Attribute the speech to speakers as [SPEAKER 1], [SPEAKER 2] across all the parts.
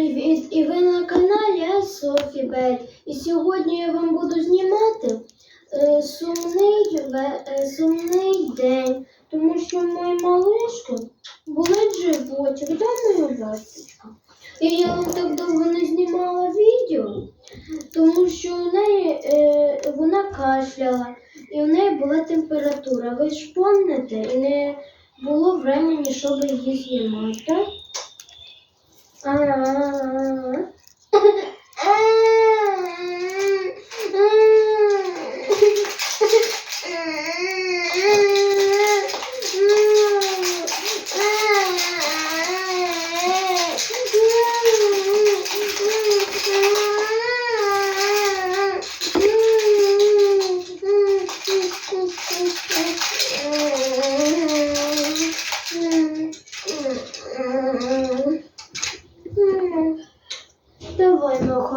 [SPEAKER 1] Привіт! І ви на каналі Софі Бель. І сьогодні я вам буду знімати е, сумний, е, сумний день, тому що мої малишки болить животик, да, мою ласточку? І я вам так довго не знімала відео, тому що у неї е, вона кашляла і у неї була температура. Ви ж пам'ятаєте, і не було времени, щоб її знімати.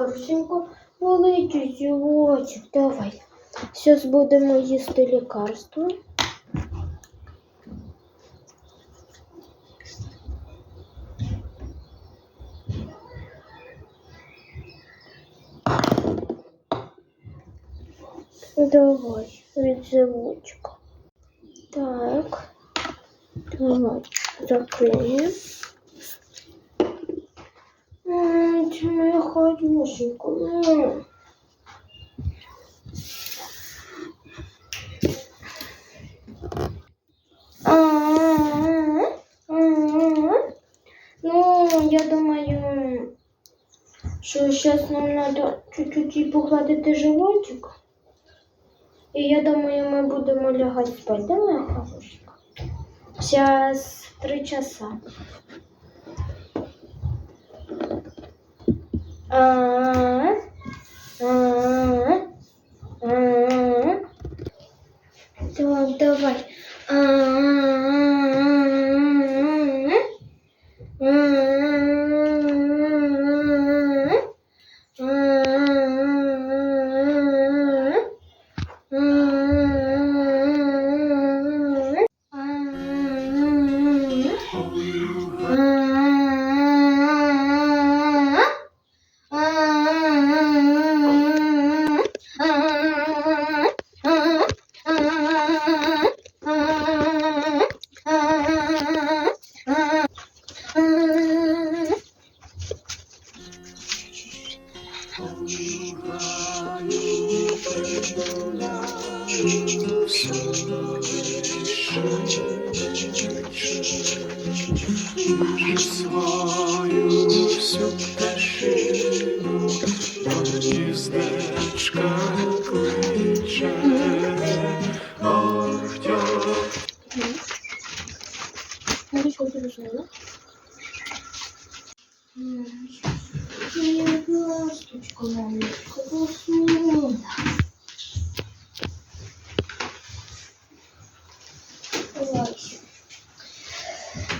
[SPEAKER 1] Давай, моя хорошенька, давай. Зараз будемо їсти лікарство. Давай, від животика. Так. Давай, закриємо. М, Це моя хорошенька. М. А-а-а. А-а-а. Ну, я думаю, що зараз нам треба чуть-чуть погладити животик. І я думаю, ми будемо лягати спати, да, моя хорошенька? Зараз три часа. А, а, а. Так, давай.
[SPEAKER 2] Свою всю пташину до гніздечка кличе. Ох, тьох,
[SPEAKER 1] Марічка, ти розуміла?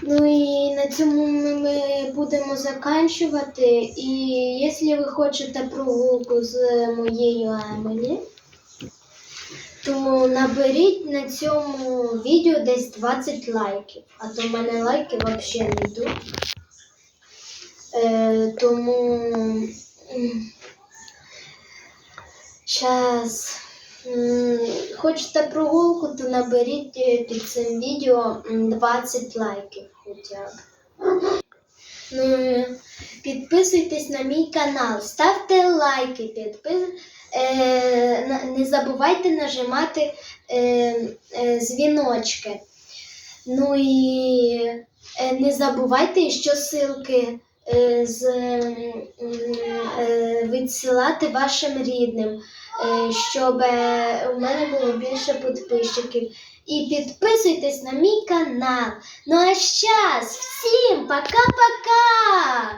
[SPEAKER 1] Ну і на цьому ми, будемо заканчувати. І якщо ви хочете прогулку з моєю Емілі, то наберіть на цьому відео десь 20 лайків, а то в мене лайки взагалі не йдуть. Е, тому зараз хочете прогулку, то наберіть е, під цим відео 20 лайків хоча б. Ну, підписуйтесь на мій канал, ставте лайки, підпис... е, не забувайте нажимати е, е, дзвіночки. Ну і е, не забувайте, що ссылки е, з, е, відсилати вашим рідним, е, щоб е, у мене було більше підписчиків. І підписуйтесь на мій канал. Ну а зараз всім пока-пока!